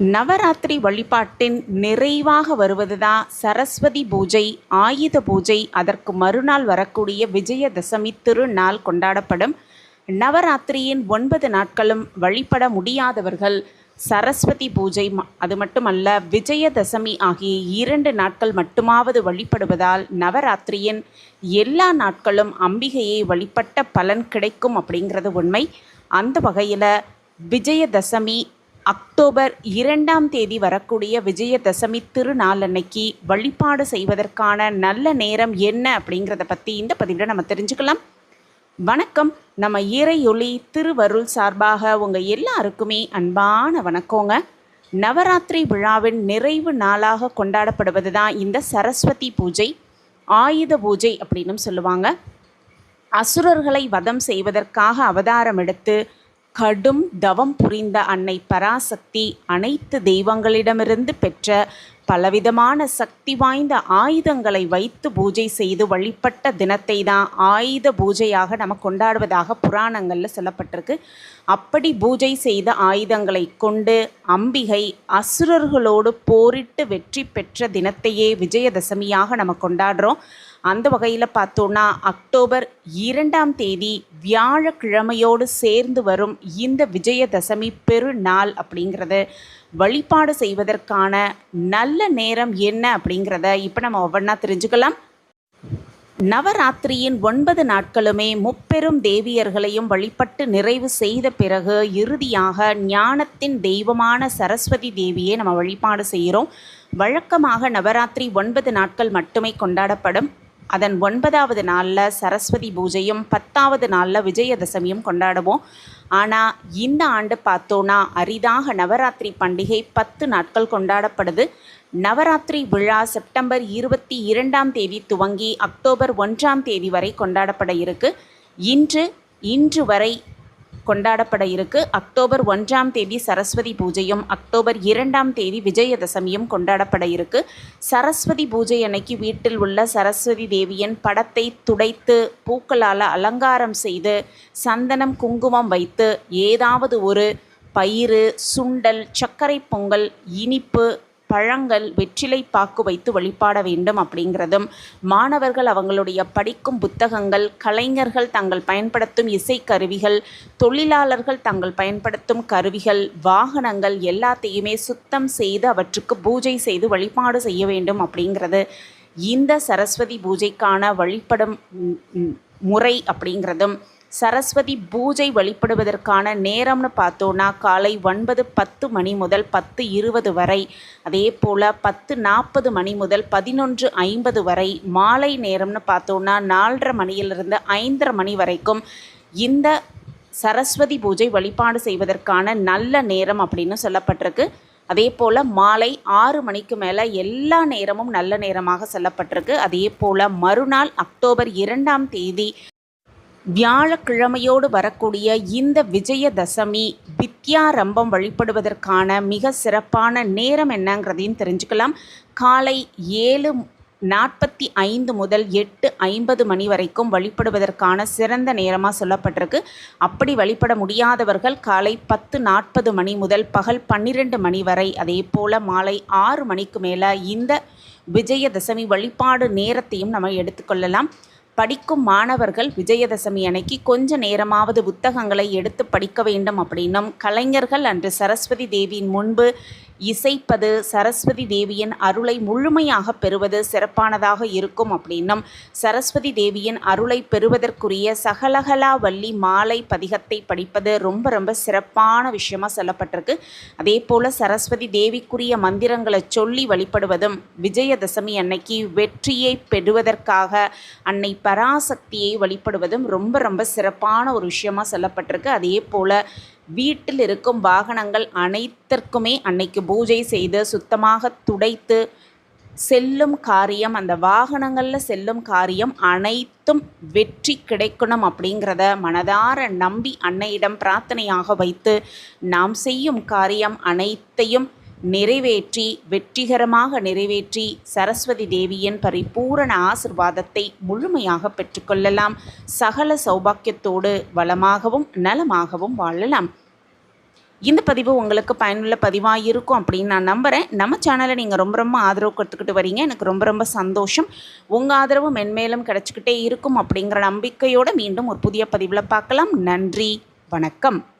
நவராத்திரி வழிபாட்டின் நிறைவாக வருவதுதான் சரஸ்வதி பூஜை ஆயுத பூஜை. அதற்கு மறுநாள் வரக்கூடிய விஜயதசமி திருநாள் கொண்டாடப்படும். நவராத்திரியின் ஒன்பது நாட்களும் வழிபட முடியாதவர்கள் சரஸ்வதி பூஜை அது மட்டுமல்ல விஜயதசமி ஆகிய இரண்டு நாட்கள் மட்டுமாவது வழிபடுவதால் நவராத்திரியின் எல்லா நாட்களும் அம்பிகையை வழிபட்ட பலன் கிடைக்கும் அப்படிங்கிறது உண்மை. அந்த வகையில் விஜயதசமி அக்டோபர் இரண்டாம் தேதி வரக்கூடிய விஜயதசமி திருநாள் அன்னைக்கு வழிபாடு செய்வதற்கான நல்ல நேரம் என்ன அப்படிங்கிறத பற்றி இந்த பதிவில் நம்ம தெரிஞ்சுக்கலாம். வணக்கம். நம்ம இறையொளி திருவருள் சார்பாக உங்கள் எல்லாருக்குமே அன்பான வணக்கங்க. நவராத்திரி விழாவின் நிறைவு நாளாக கொண்டாடப்படுவது தான் இந்த சரஸ்வதி பூஜை ஆயுத பூஜை அப்படின்னும் சொல்லுவாங்க. அசுரர்களை வதம் செய்வதற்காக அவதாரம் எடுத்து கடும் தவம் புரிந்த அன்னை பராசக்தி அனைத்து தெய்வங்களிடமிருந்து பெற்ற பலவிதமான சக்தி வாய்ந்த ஆயுதங்களை வைத்து பூஜை செய்து வழிபட்ட தினத்தை தான் ஆயுத பூஜையாக நம்ம கொண்டாடுவதாக புராணங்களில் சொல்லப்பட்டிருக்கு. அப்படி பூஜை செய்த ஆயுதங்களை கொண்டு அம்பிகை அசுரர்களோடு போரிட்டு வெற்றி பெற்ற தினத்தையே விஜயதசமியாக நம்ம கொண்டாடுறோம். அந்த வகையில் பார்த்தோன்னா அக்டோபர் இரண்டாம் தேதி வியாழக்கிழமையோடு சேர்ந்து வரும் இந்த விஜயதசமி பெருநாள் அப்படிங்கிறது. வழிபாடு செய்வதற்கான நல்ல நேரம் என்ன அப்படிங்கிறத இப்போ நம்ம ஒவ்வொன்றா தெரிஞ்சுக்கலாம். நவராத்திரியின் ஒன்பது நாட்களுமே முப்பெரும் தேவியர்களையும் வழிபட்டு நிறைவு செய்த பிறகு இறுதியாக ஞானத்தின் தெய்வமான சரஸ்வதி தேவியை நம்ம வழிபாடு செய்கிறோம். வழக்கமாக நவராத்திரி ஒன்பது நாட்கள் மட்டுமே கொண்டாடப்படும். அதன் ஒன்பதாவது நாளில் சரஸ்வதி பூஜையும் பத்தாவது நாளில் விஜயதசமியும் கொண்டாடுவோம். ஆனால் இந்த ஆண்டு பார்த்தோன்னா அரிதாக நவராத்திரி பண்டிகை பத்து நாட்கள் கொண்டாடப்படுது. நவராத்திரி விழா செப்டம்பர் இருபத்தி இரண்டாம் தேதி துவங்கி அக்டோபர் ஒன்றாம் தேதி வரை கொண்டாடப்பட இருக்கு. இன்று இன்று வரை கொண்டாடப்பட இருக்கு. அக்டோபர் ஒன்றாம் தேதி சரஸ்வதி பூஜையும் அக்டோபர் இரண்டாம் தேதி விஜயதசமியும் கொண்டாடப்பட இருக்கு. சரஸ்வதி பூஜை அன்னைக்கு வீட்டில் உள்ள சரஸ்வதி தேவியின் படத்தை துடைத்து பூக்களால் அலங்காரம் செய்து சந்தனம் குங்குமம் வைத்து ஏதாவது ஒரு பயிறு சுண்டல் சர்க்கரை பொங்கல் இனிப்பு பழங்கள் வெற்றிலை பாக்கு வைத்து வழிபாட வேண்டும் அப்படிங்கிறதும் மாணவர்கள் அவங்களுடைய படிக்கும் புத்தகங்கள் கலைஞர்கள் தங்கள் பயன்படுத்தும் இசைக்கருவிகள் தொழிலாளர்கள் தங்கள் பயன்படுத்தும் கருவிகள் வாகனங்கள் எல்லாத்தையுமே சுத்தம் செய்து அவற்றுக்கு பூஜை செய்து வழிபாடு செய்ய வேண்டும் அப்படிங்கிறது இந்த சரஸ்வதி பூஜைக்கான வழிபடும் முறை அப்படிங்கிறதும் சரஸ்வதி பூஜை வழிபடுவதற்கான நேரம்னு பார்த்தோன்னா காலை ஒன்பது பத்து மணி முதல் பத்து இருபது வரை. அதே போல் பத்து நாற்பது மணி முதல் பதினொன்று ஐம்பது வரை மாலை நேரம்னு பார்த்தோன்னா நாலரை மணியிலிருந்து ஐந்தரை மணி வரைக்கும் இந்த சரஸ்வதி பூஜை வழிபாடு செய்வதற்கான நல்ல நேரம் அப்படின்னு சொல்லப்பட்டிருக்கு. அதே போல் மாலை ஆறு மணிக்கு மேலே எல்லா நேரமும் நல்ல நேரமாக சொல்லப்பட்டிருக்கு. அதே போல் மறுநாள் அக்டோபர் இரண்டாம் தேதி வியாழக்கிழமையோடு வரக்கூடிய இந்த விஜயதசமி வித்யாரம்பம் வழிபடுவதற்கான மிக சிறப்பான நேரம் என்னங்கிறதையும் தெரிஞ்சுக்கலாம். காலை ஏழு நாற்பத்தி ஐந்து முதல் எட்டு ஐம்பது மணி வரைக்கும் வழிபடுவதற்கான சிறந்த நேரமாக சொல்லப்பட்டிருக்கு. அப்படி வழிபட முடியாதவர்கள் காலை பத்து நாற்பது மணி முதல் பகல் பன்னிரெண்டு மணி வரை அதே போல் மாலை ஆறு மணிக்கு மேலே இந்த விஜயதசமி வழிபாடு நேரத்தையும் நம்ம எடுத்துக்கொள்ளலாம் படிக்கும் மாணவர்கள் விஜயதசமி அன்னைக்கு கொஞ்ச நேரமாவது புத்தகங்களை எடுத்து படிக்க வேண்டும் அப்படின்னும் கலைஞர்கள் அன்று சரஸ்வதி தேவியின் முன்பு இசைப்பது சரஸ்வதி தேவியின் அருளை முழுமையாக பெறுவது சிறப்பானதாக இருக்கும் அப்படின்னும் சரஸ்வதி தேவியின் அருளை பெறுவதற்குரிய சகலகலா வள்ளி மாலை பதிகத்தை படிப்பது ரொம்ப ரொம்ப சிறப்பான விஷயமாக சொல்லப்பட்டிருக்கு. அதே போல் சரஸ்வதி தேவிக்குரிய மந்திரங்களை சொல்லி வழிபடுவதும் விஜயதசமி அன்னைக்கு வெற்றியை பெறுவதற்காக அன்னை பராசக்தியை வழிபடுவதும் ரொம்ப ரொம்ப சிறப்பான ஒரு விஷயமாக சொல்லப்பட்டிருக்கு. அதே போல் வீட்டில் இருக்கும் வாகனங்கள் அனைத்திற்குமே அன்னைக்கு பூஜை செய்து சுத்தமாக துடைத்து செல்லும் காரியம் அந்த வாகனங்களில் செல்லும் காரியம் அனைத்தும் வெற்றி கிடைக்கணும் அப்படிங்கிறத மனதார நம்பி அன்னையிடம் பிரார்த்தனையாக வைத்து நாம் செய்யும் காரியம் அனைத்தையும் நிறைவேற்றி வெற்றிகரமாக நிறைவேற்றி சரஸ்வதி தேவியின் பரிபூரண ஆசிர்வாதத்தை முழுமையாக பெற்றுக்கொள்ளலாம் சகல சௌபாக்கியத்தோடு வளமாகவும் நலமாகவும் வாழலாம். இந்த பதிவு உங்களுக்கு பயனுள்ள பதிவாக இருக்கும் அப்படின்னு நான் நம்புகிறேன் நம்ம சேனலை நீங்கள் ரொம்ப ரொம்ப ஆதரவு கொடுத்துக்கிட்டு வரீங்க. எனக்கு ரொம்ப ரொம்ப சந்தோஷம். உங்கள் ஆதரவு மென்மேலும் கிடச்சிக்கிட்டே இருக்கும் அப்படிங்கிற நம்பிக்கையோடு மீண்டும் ஒரு புதிய பதிவில் பார்க்கலாம். நன்றி. வணக்கம்.